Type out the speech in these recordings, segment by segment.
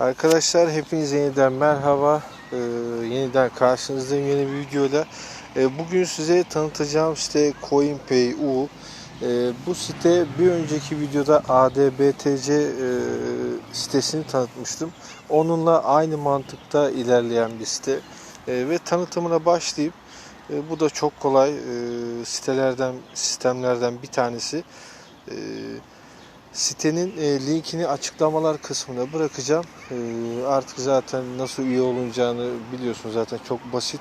Arkadaşlar hepinize yeniden merhaba. Ee, yeniden karşınızdayım yeni bir videoyla. Ee, bugün size tanıtacağım site CoinPay.u. Ee, bu site bir önceki videoda ADBTC e, sitesini tanıtmıştım. Onunla aynı mantıkta ilerleyen bir site. Ee, ve tanıtımına başlayıp e, bu da çok kolay e, sitelerden, sistemlerden bir tanesi. E, Sitenin e, linkini açıklamalar kısmına bırakacağım. E, artık zaten nasıl üye olunacağını biliyorsunuz zaten çok basit.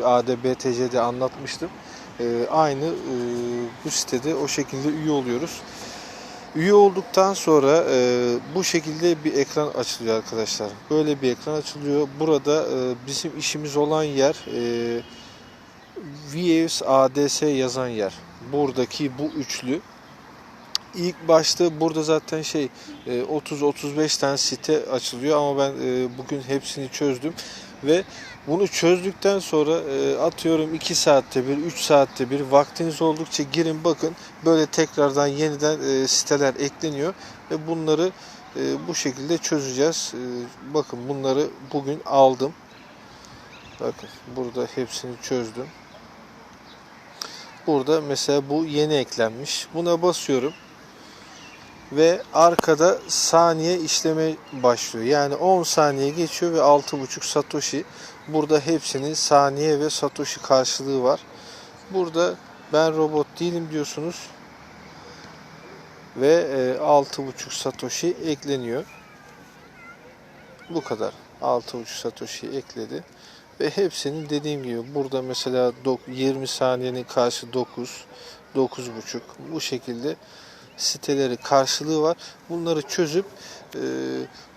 E, ADBTC'de anlatmıştım. E, aynı e, bu sitede o şekilde üye oluyoruz. Üye olduktan sonra e, bu şekilde bir ekran açılıyor arkadaşlar. Böyle bir ekran açılıyor. Burada e, bizim işimiz olan yer e, Waves ADS yazan yer. Buradaki bu üçlü İlk başta burada zaten şey 30-35 tane site açılıyor ama ben e, bugün hepsini çözdüm ve bunu çözdükten sonra e, atıyorum 2 saatte bir 3 saatte bir vaktiniz oldukça girin bakın böyle tekrardan yeniden e, siteler ekleniyor ve bunları bu şekilde çözeceğiz. Bakın bunları bugün aldım. Bakın burada hepsini çözdüm. Burada mesela bu yeni eklenmiş. Buna basıyorum ve arkada saniye işleme başlıyor. Yani 10 saniye geçiyor ve 6.5 Satoshi. Burada hepsinin saniye ve Satoshi karşılığı var. Burada ben robot değilim diyorsunuz. Ve 6.5 Satoshi ekleniyor. Bu kadar. 6.5 Satoshi ekledi. Ve hepsinin dediğim gibi burada mesela 20 saniyenin karşı 9, 9.5 bu şekilde siteleri karşılığı var. Bunları çözüp e,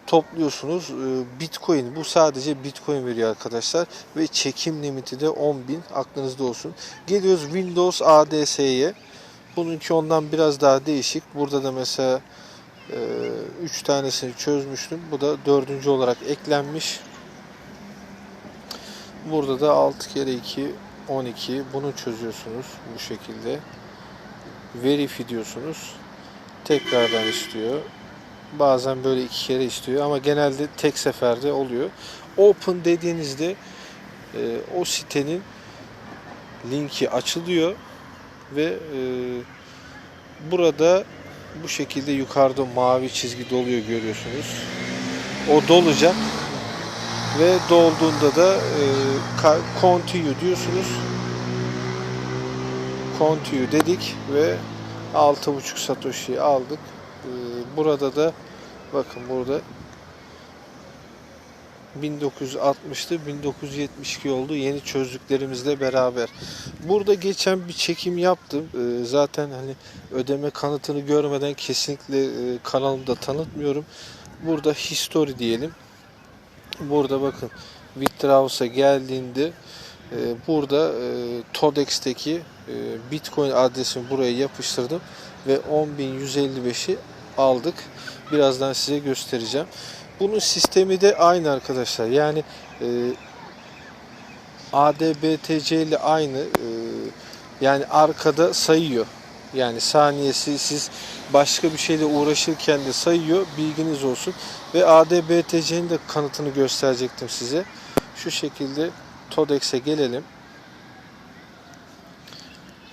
topluyorsunuz. E, Bitcoin bu sadece Bitcoin veriyor arkadaşlar ve çekim limiti de 10.000 aklınızda olsun. Geliyoruz Windows ADS'ye. Bununki ondan biraz daha değişik. Burada da mesela 3 e, tanesini çözmüştüm. Bu da dördüncü olarak eklenmiş. Burada da 6 kere 2 12 bunu çözüyorsunuz bu şekilde. Verify diyorsunuz tekrardan istiyor. Bazen böyle iki kere istiyor ama genelde tek seferde oluyor. Open dediğinizde e, o sitenin linki açılıyor ve e, burada bu şekilde yukarıda mavi çizgi doluyor görüyorsunuz. O dolacak ve dolduğunda da e, continue diyorsunuz. Continue dedik ve 6.5 Satoshi aldık. Ee, burada da bakın burada 1960'tı 1972 oldu yeni çözdüklerimizle beraber. Burada geçen bir çekim yaptım. Ee, zaten hani ödeme kanıtını görmeden kesinlikle e, kanalımda tanıtmıyorum. Burada history diyelim. Burada bakın Withdraws'a geldiğinde burada e, Todex'teki e, Bitcoin adresimi buraya yapıştırdım ve 10.155'i aldık. Birazdan size göstereceğim. Bunun sistemi de aynı arkadaşlar. Yani e, ADBTC ile aynı. E, yani arkada sayıyor. Yani saniyesi siz başka bir şeyle uğraşırken de sayıyor. Bilginiz olsun. Ve ADBTC'nin de kanıtını gösterecektim size. Şu şekilde Todex'e gelelim.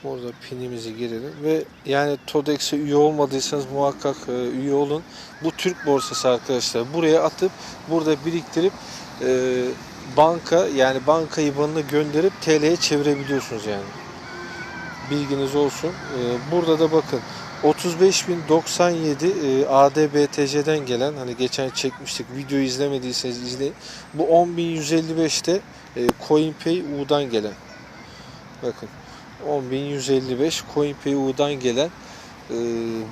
Burada pinimizi girelim ve yani Todex'e üye olmadıysanız muhakkak e, üye olun. Bu Türk borsası arkadaşlar. Buraya atıp burada biriktirip e, banka yani banka IBAN'ına gönderip TL'ye çevirebiliyorsunuz yani. Bilginiz olsun. E, burada da bakın 35.097 e, ADBTC'den gelen hani geçen çekmiştik videoyu izlemediyseniz izleyin. Bu 10.155'te e, CoinPay U'dan gelen. Bakın 10.155 CoinPayU'dan gelen e,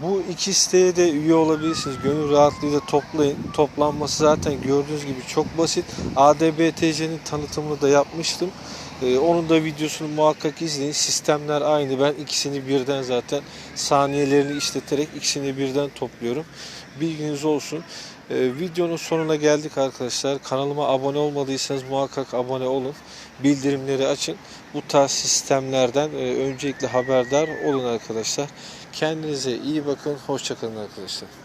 bu iki siteye de üye olabilirsiniz. Gönül rahatlığıyla toplayın. Toplanması zaten gördüğünüz gibi çok basit. ADBTC'nin tanıtımını da yapmıştım. E, onun da videosunu muhakkak izleyin. Sistemler aynı. Ben ikisini birden zaten saniyelerini işleterek ikisini birden topluyorum. Bilginiz olsun. Ee, videonun sonuna geldik arkadaşlar. Kanalıma abone olmadıysanız muhakkak abone olun. Bildirimleri açın. Bu tarz sistemlerden e, öncelikle haberdar olun arkadaşlar. Kendinize iyi bakın. Hoşçakalın arkadaşlar.